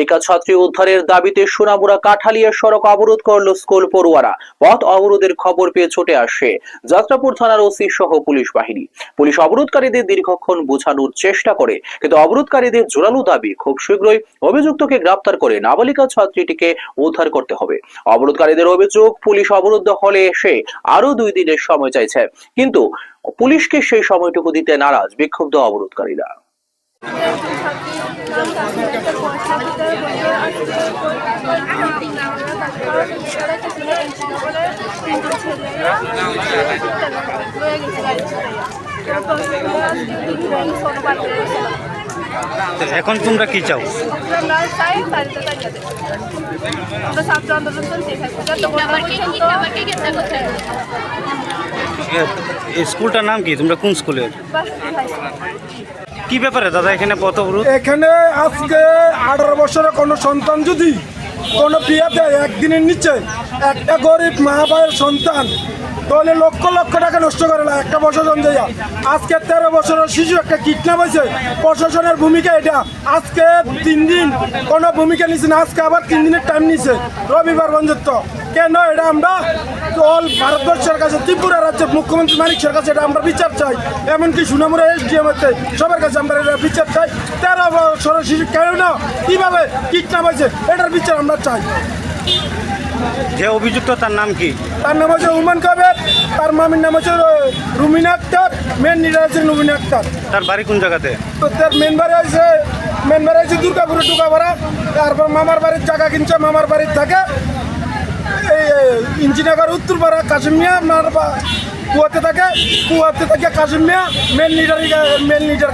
নাবালিকা ছাত্রী উদ্ধারের দাবিতে সোনামুড়া কাঠালিয়া সড়ক অবরোধ করল স্কুল পড়ুয়ারা। পথ অবরোধের খবর পেয়ে ছুটে আসে যাত্রাপুর থানার ওসি সহ পুলিশ বাহিনী। পুলিশ অবরোধকারীদের দীর্ঘক্ষণ বোঝানোর চেষ্টা করে, কিন্তু অবরোধকারীদের জোরালো দাবি খুব শীঘ্রই অভিযুক্তকে গ্রেপ্তার করে নাবালিকা ছাত্রীটিকে উদ্ধার করতে হবে। অবরোধকারীদের অভিযোগ, পুলিশ অবরুদ্ধ হলে এসে আরও দুই দিনের সময় চাইছে, কিন্তু পুলিশকে সেই সময়টুকু দিতে নারাজ বিক্ষুব্ধ অবরোধকারীরা। এখন তোমরা কি চাও? স্কুলটার নাম কি? তোমরা কোন স্কুলের। কি ব্যাপারে দাদা, এখানে কত অবরোধ এখানে আজকে আঠারো বছরের কোনো সন্তান যদি কোনো বিয়ে দেয় একদিনের নিচে একটা গরিব মা সন্তান তাহলে লক্ষ লক্ষ টাকা নষ্ট করে না, একটা প্রশাসন দেয়া। আজকে তেরো বছরের শিশু একটা কিডন্যাপ হয়েছে, প্রশাসনের ভূমিকা এটা। আজকে তিন দিন কোনো ভূমিকা নিচ্ছে না, আজকে আবার তিন দিনের টাইম নিছে, রবিবার বন্ধুত্ব। কেন এটা আমরা অল ভারতবর্ষের কাছে, ত্রিপুরা রাজ্যের মুখ্যমন্ত্রী মানিকের কাছে এটা আমরা বিচার চাই, এমনকি সুনামুরা এসডিএম হচ্ছে সবার কাছে আমরা এটা বিচার চাই। তেরো বছরের শিশু কেন না, কীভাবে কিডন্যাপ হয়েছে, এটার বিচার আমরা চাই। যে অভিযুক্ত তার নাম কি? তার নাম হচ্ছে উমান কবের তার মামির নাম হচ্ছে রুমিনা আক্তার মেন লিডার হচ্ছে রুমিনা আক্তার। তার বাড়ি কোন জায়গাতে? তো তার মেন বাড়ি আছে মেন বাড়ি আছে দুর্গাপুরে টুকাপাড়া। তারপর মামার বাড়ির জায়গা কিনছে মামার বাড়ির থাকে। এই ইঞ্জিনগর উত্তরপাড়া আপনার কুয়াতে থাকে। কুয়াতে থাকে Kashim Miya main leader main leader